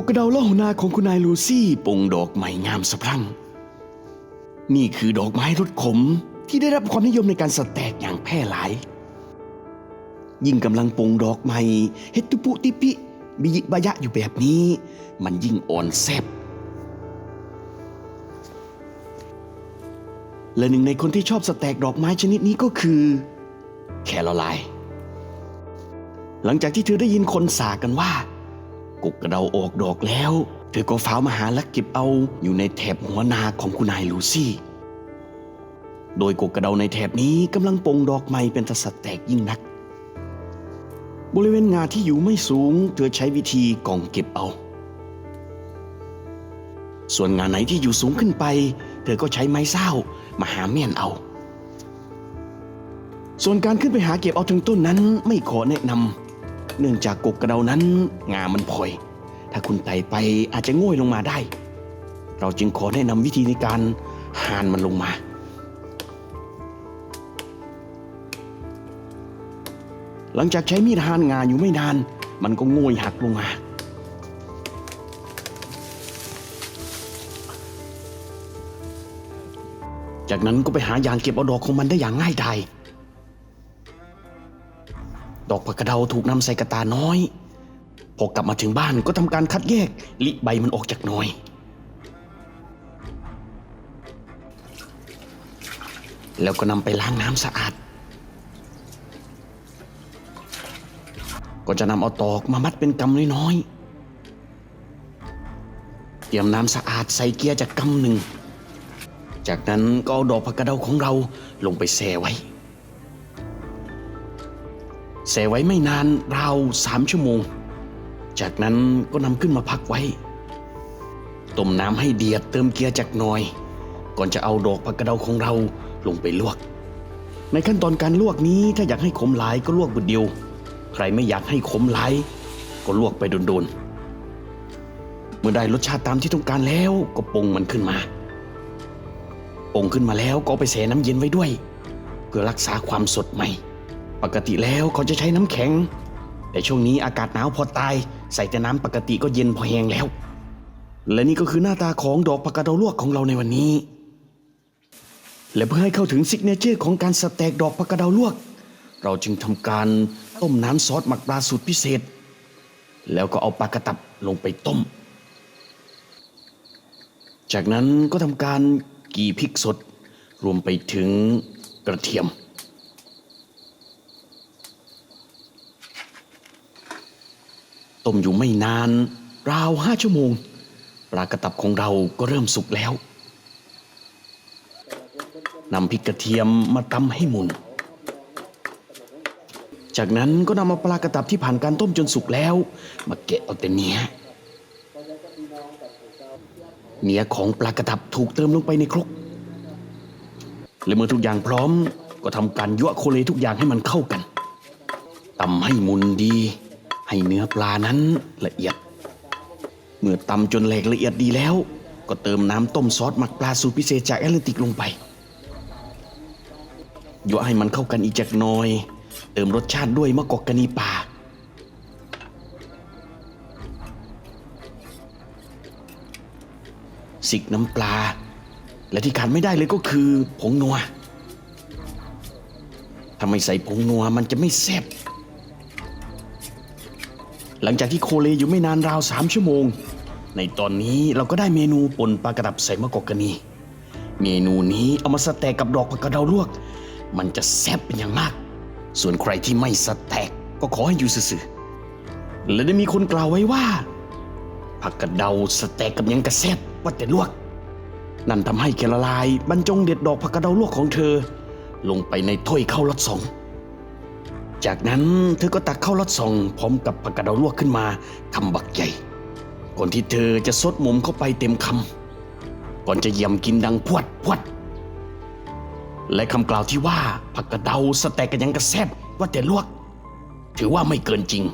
กกระเดาเล่านาของคุณนายลูซี่ปงดอกใหม่งามสะพรั่ง นี่คือดอกไม้รสขมที่ได้รับความนิยมในการสแตกอย่างแพร่หลาย ยิ่งกำลังปงดอกใหม่เฮตุปุติปิบิยิบายะอยู่แบบนี้ มันยิ่งอ่อนแซบและหนึ่งในคนที่ชอบสแตกดอกไม้ชนิดนี้ก็คือ แคโรไลน์หลังจากที่เธอได้ยินคนสากันว่า กุกกระเดาออกดอกแล้ว เธอก็ฟ้าวมาหาและเก็บเอาอยู่ในแถบหัวนาของคุณนายลูซี่ โดยกุกกระเดาในแถบนี้กำลังปงดอกไม้เป็นตะสัดแตกยิ่งนัก บริเวณงาที่อยู่ไม่สูง เธอใช้วิธีกองเก็บเอา ส่วนงานไหนที่อยู่สูงขึ้นไป เธอก็ใช้ไม้เศร้ามาหาเม่นเอาส่วนการขึ้นไปหาเก็บเอาถึงต้นนั้นไม่ขอแนะนำ เนื่องจากกกกระเดานั้นงามันพลอย ถ้าคุณไต่ไปอาจจะง่วยลงมาได้ เราจึงขอแนะนำวิธีในการหานมันลงมาหลังจากใช้มีดหานงาอยู่ไม่นาน มันก็ง่วยหักลงมา จากนั้นก็ไปหายางเก็บเอาดอกของมันได้อย่างง่ายดาย ดอกผักกระเดาถูกนำใส่กระตาน้อย พอกลับมาถึงบ้านก็ทำการคัดแยกลิใบมันออกจากหน่อย แล้วก็นำไปล้างน้ำสะอาด ก็จะนำเอาตอกมามัดเป็นกำน้อยๆ เตรียมน้ำสะอาดใส่เกียร์จากกำหนึ่ง จากนั้นก็เอาดอกผักกระเดาของเราลงไปแช่ไว้ แช่ไว้ไม่นานราวสามชั่วโมง จากนั้นก็นำขึ้นมาพักไว้ ต้มน้ำให้เดือดเติมเกลือจากหน่อย ก่อนจะเอาดอกผักกระเดาของเราลงไปลวก ในขั้นตอนการลวกนี้ถ้าอยากให้ขมหลายก็ลวกบุดเดียว ใครไม่อยากให้ขมหลาย ก็ลวกไปโดนๆ เมื่อได้รสชาติตามที่ต้องการแล้วก็ปรุงมันขึ้นมาปรุงขึ้นมาแล้วก็ไปแช่น้ำเย็นไว้ด้วย เพื่อรักษาความสดใหม่ ปกติแล้วเขาจะใช้น้ำแข็ง แต่ช่วงนี้อากาศหนาวพอตาย ใส่แต่น้ำปกติก็เย็นพอแห้งแล้ว และนี่ก็คือหน้าตาของดอกผักกาดดาวลวกของเราในวันนี้ และเพื่อให้เข้าถึงซิกเนเจอร์ของการสแต็กดอกผักกาดดาวลวก เราจึงทำการต้มน้ำซอสหมักปลาสูตรพิเศษ แล้วก็เอาปลากระตับลงไปต้ม จากนั้นก็ทำการกีพริกสดรวมไปถึงกระเทียม ต้มอยู่ไม่นาน ราวห้าชั่วโมง ปลากระตับของเราก็เริ่มสุกแล้วนำพริกกระเทียมมาตำให้หมุน จากนั้นก็นำเอาปลากระตับที่ผ่านการต้มจนสุกแล้ว มาแกะเอาแต่เนื้อเนื้อของปลากระตับถูกเติมลงไปในครก และเมื่อทุกอย่างพร้อม ก็ทำการยั่วโคเลทุกอย่างให้มันเข้ากันตำให้มุนดี ให้เนื้อปลานั้นละเอียด เมื่อตำจนแหลกละเอียดดีแล้ว ก็เติมน้ำต้มซอสหมักปลาสูตรพิเศษจากแอตแลนติกลงไปยั่วให้มันเข้ากันอีกจักหน่อย เติมรสชาติด้วยมะกอกกะนีป่าสิกน้ำปลา และที่ขาดไม่ได้เลยก็คือ ผงนัวถ้าไม่ใส่ผงนัวมันจะไม่แซ่บ หลังจากที่โคเลอยู่ไม่นานราวสามชั่วโมง ในตอนนี้เราก็ได้เมนูป่นปลากระดับใส่มะกอกกะนี เมนูนี้เอามาสแต็กกับดอกผักกระเดาลวก มันจะแซ่บเป็นอย่างมาก ส่วนใครที่ไม่สแต็กก็ขอให้อยู่ซื่อๆและได้มีคนกล่าวไว้ว่า ผักกระเดาสแต็กกับยังกระแซ่บว่าแต่ลวก นั่นทำให้แคโรไลน์บรรจงเด็ดดอกผักกระเดาลวกของเธอ ลงไปในถ้วยข้าวรสสอง จากนั้นเธอก็ตักข้าวรสสองพร้อมกับผักกาดดาลวกขึ้นมาคำบักใหญ่ ก่อนที่เธอจะซดมุมเข้าไปเต็มคำก่อนจะเยี่ยมกินดังพวดพวด และคำกล่าวที่ว่าผักกาดดาสแต็กกันยังกระแซบว่าแต่ลวก ถือว่าไม่เกินจริง